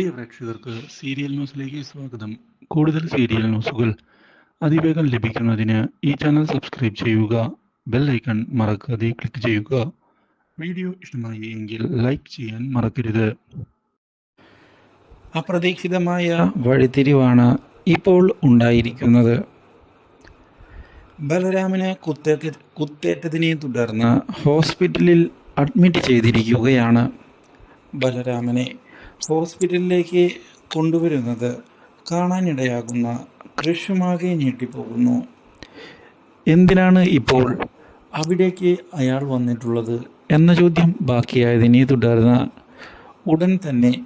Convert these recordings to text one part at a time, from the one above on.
പ്രിയ പ്രേക്ഷകർക്ക് സീരിയൽ ന്യൂസിലേക്ക് സ്വാഗതം. കൂടുതൽ സീരിയൽ ന്യൂസുകൾ അതിവേഗം ലഭിക്കുന്നതിന് ഈ ചാനൽ സബ്സ്ക്രൈബ് ചെയ്യുക ബെൽ ഐക്കൺ മറക്കാതെ ക്ലിക്ക് ചെയ്യുക. വീഡിയോ ഇഷ്ടമായി എങ്കിൽ ലൈക്ക് ചെയ്യാൻ മറക്കരുത്. അപ്രതീക്ഷിതമായ വഴിത്തിരിവാണ് ഇപ്പോൾ ഉണ്ടായിരിക്കുന്നത്. ബലരാമിന് കുത്തേറ്റ കുത്തേറ്റതിനെ തുടർന്ന് ഹോസ്പിറ്റലിൽ അഡ്മിറ്റ് ചെയ്തിരിക്കുകയാണ് ബലരാമനെ. ഹോസ്പിറ്റലിലേക്ക് കൊണ്ടുവരുന്നത് കാണാനിടയാകുന്ന ദൃശ്യമാകെ ഞെട്ടിപ്പോകുന്നു. എന്തിനാണ് ഇപ്പോൾ അവിടേക്ക് അയാൾ വന്നിട്ടുള്ളത്? എന്ന ചോദ്യം ബാക്കിയായതിനെ തുടർന്ന് ഉടൻ തന്നെ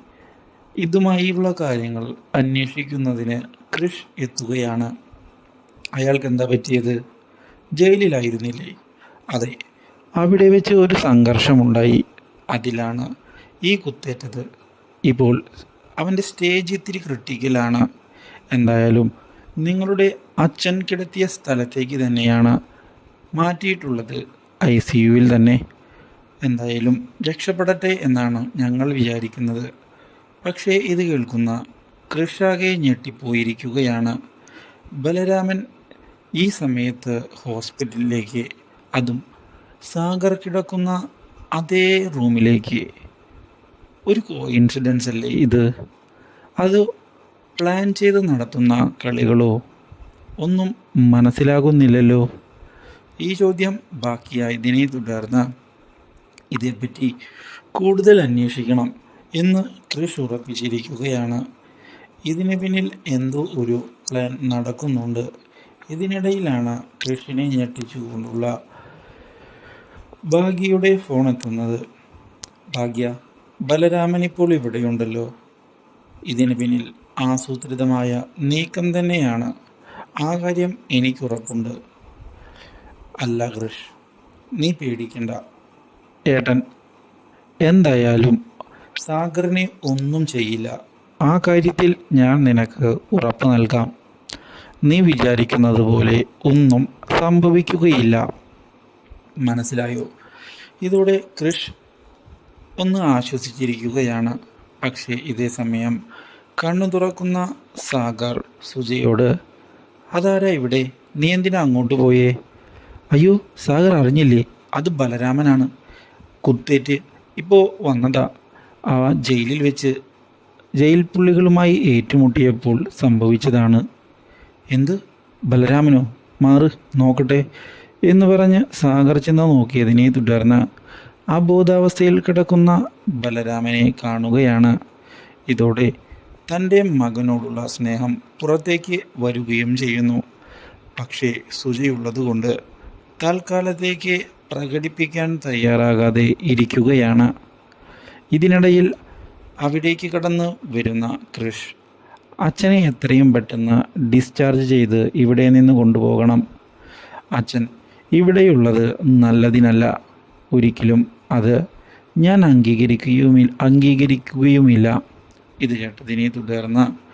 ഇതുമായുള്ള കാര്യങ്ങൾ അന്വേഷിക്കുന്നതിന് കൃഷ് എത്തുകയാണ്. അയാൾക്ക് എന്താ പറ്റിയത്? ജയിലിലായിരുന്നില്ലേ? അതെ അവിടെ വെച്ച് ഒരു സംഘർഷമുണ്ടായി. അതിലാണ് ഈ കുത്തേറ്റത്. ഇപ്പോൾ അവന്റെ സ്റ്റേജ് ഇത്തിരി ക്രിട്ടിക്കലാണ് എന്തായാലും നിങ്ങളുടെ അച്ഛൻ കിടത്തിയ സ്ഥലത്തേക്ക് തന്നെയാണ് മാറ്റിയിട്ടുള്ളത്. ഐ സി യുവിൽ തന്നെ. എന്തായാലും രക്ഷപ്പെടട്ടെ എന്നാണ് ഞങ്ങൾ വിചാരിക്കുന്നത്. പക്ഷേ ഇത് കേൾക്കുന്ന കൃഷാകെ ഞെട്ടിപ്പോയിരിക്കുകയാണ്. ബലരാമൻ ഈ സമയത്ത് ഹോസ്പിറ്റലിലേക്ക് അതും സാഗർ കിടക്കുന്ന അതേ റൂമിലേക്ക്. ഒരു കോയിൻസിഡൻസ് അല്ലേ ഇത്? അത് പ്ലാൻ ചെയ്ത് നടത്തുന്ന കളികളോ ഒന്നും മനസ്സിലാകുന്നില്ലല്ലോ. ഈ ചോദ്യം ബാക്കിയായതിനെ തുടർന്ന് ഇതേപ്പറ്റി കൂടുതൽ അന്വേഷിക്കണം എന്ന് കൃഷി ഉറപ്പിച്ചിരിക്കുകയാണ്. ഇതിന് പിന്നിൽ എന്തോ ഒരു പ്ലാൻ നടക്കുന്നുണ്ട്. ഇതിനിടയിലാണ് കൃഷിനെ ഞെട്ടിച്ചുകൊണ്ടുള്ള ഭാഗ്യയുടെ ഫോൺ എത്തുന്നത്. ഭാഗ്യ ബലരാമൻ ഇപ്പോൾ ഇവിടെയുണ്ടല്ലോ. ഇതിന് പിന്നിൽ ആസൂത്രിതമായ നീക്കം തന്നെയാണ്. ആ കാര്യം എനിക്കുറപ്പുണ്ട്. അല്ല കൃഷ് നീ പേടിക്കണ്ട. ഏട്ടൻ എന്തായാലും സാഗറിനെ ഒന്നും ചെയ്യില്ല. ആ കാര്യത്തിൽ ഞാൻ നിനക്ക് ഉറപ്പ് നൽകാം. നീ വിചാരിക്കുന്നത് പോലെ ഒന്നും സംഭവിക്കുകയില്ല. മനസ്സിലായോ? ഇതോടെ കൃഷ് ഒന്ന് ആശ്വസിച്ചിരിക്കുകയാണ് പക്ഷേ ഇതേ സമയം. കണ്ണു തുറക്കുന്ന സാഗർ സുജയോട് അതാരാ ഇവിടെ? നീ എന്തിനാ അങ്ങോട്ട് പോയേ? അയ്യോ സാഗർ അറിഞ്ഞില്ലേ? അത് ബലരാമനാണ്. കുത്തേറ്റ് ഇപ്പോൾ വന്നതാ. ആ ജയിലിൽ വെച്ച് ജയിൽ പുള്ളികളുമായി ഏറ്റുമുട്ടിയപ്പോൾ സംഭവിച്ചതാണ്. എന്ത്? ബലരാമനോ? മാറ് നോക്കട്ടെ എന്ന് പറഞ്ഞ് സാഗർ ചെന്ന് നോക്കിയതിനെ തുടർന്ന് അബോധാവസ്ഥയിൽ കിടക്കുന്ന ബലരാമനെ കാണുകയാണ്. ഇതോടെ തന്റെ മകനോടുള്ള സ്നേഹം പുറത്തേക്ക് വരികയും ചെയ്യുന്നു. പക്ഷേ സുജയുള്ളതുകൊണ്ട് തൽക്കാലത്തേക്ക് പ്രകടിപ്പിക്കാൻ തയ്യാറാകാതെ ഇരിക്കുകയാണ്. ഇതിനിടയിൽ അവിടേക്ക് കടന്ന് വരുന്ന കൃഷ് അച്ഛനെ എത്രയും പെട്ടെന്ന് ഡിസ്ചാർജ് ചെയ്ത് ഇവിടെ നിന്ന് കൊണ്ടുപോകണം. അച്ഛൻ ഇവിടെയുള്ളത് നല്ലതിനല്ല. ഒരിക്കലും അത് ഞാൻ അംഗീകരിക്കുകയും അംഗീകരിക്കുകയുമില്ല. ഇത് കേട്ടതിനെ തുടർന്ന്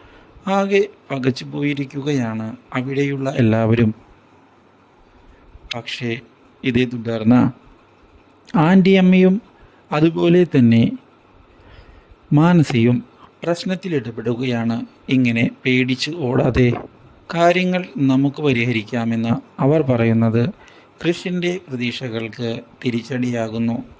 ആകെ പകച്ചു പോയിരിക്കുകയാണ് അവിടെയുള്ള എല്ലാവരും. പക്ഷേ ഇതേ തുടർന്ന് ആന്റി അമ്മയും അതുപോലെ തന്നെ മാനസിയും പ്രശ്നത്തിൽ ഇടപെടുകയാണ്. ഇങ്ങനെ പേടിച്ച് ഓടാതെ കാര്യങ്ങൾ നമുക്ക് പരിഹരിക്കാമെന്ന് അവർ പറയുന്നത് കൃഷിന്റെ പ്രതീക്ഷകൾക്ക് തിരിച്ചടിയാകുന്നു.